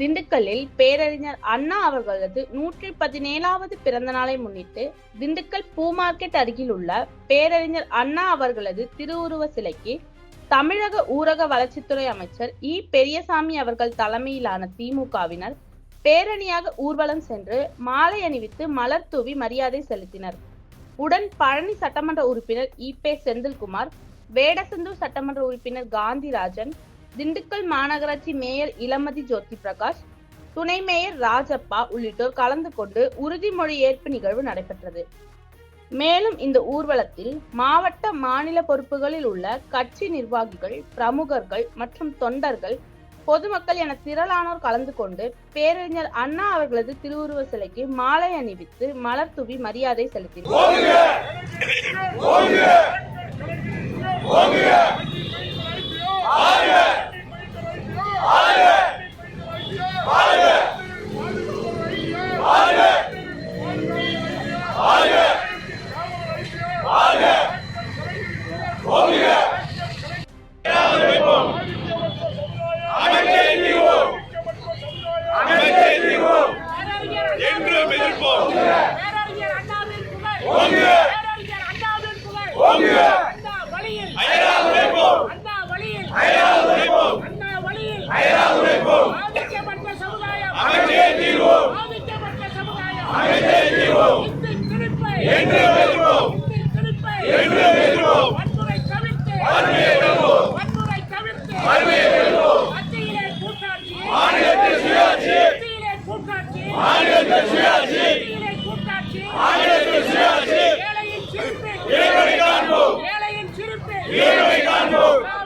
திண்டுக்கல்லில் பேரறிஞர் அண்ணா அவர்களது நூற்றி பதினேழாவது பிறந்த நாளை முன்னிட்டு திண்டுக்கல் பூ மார்க்கெட் அருகில் உள்ள பேரறிஞர் அண்ணா அவர்களது திருவுருவ சிலைக்கு தமிழக ஊரக வளர்ச்சித்துறை அமைச்சர் இ பெரியசாமி அவர்கள் தலைமையிலான திமுகவினர் பேரணியாக ஊர்வலம் சென்று மாலை அணிவித்து மலர் தூவி மரியாதை செலுத்தினர். உடன் பழனி சட்டமன்ற உறுப்பினர் இ பே செந்தில்குமார் வேடசந்தூர் சட்டமன்ற உறுப்பினர் காந்திராஜன் திண்டுக்கல் மாநகராட்சி மேயர் இளமதி ஜோதி பிரகாஷ் துணை மேயர் ராஜப்பா உள்ளிட்டோர் கலந்து கொண்டு உறுதிமொழி ஏற்பு நிகழ்வு நடைபெற்றது. மேலும் இந்த ஊர்வலத்தில் மாவட்ட மாநில பொறுப்புகளில் உள்ள கட்சி நிர்வாகிகள் பிரமுகர்கள் மற்றும் தொண்டர்கள் பொதுமக்கள் என திரளானோர் கலந்து கொண்டு பேரறிஞர் அண்ணா அவர்களது திருவுருவ சிலைக்கு மாலை அணிவித்து மலர் தூவி மரியாதை செலுத்தினர். பேரறிஞர் அண்ணாவின் புகழ்! பேரறிஞர் அண்ணாவின் புகழ். ஏழையின் சிரிப்பு ஏழையின் சிரிப்பு ஏழையின் சிரிப்பு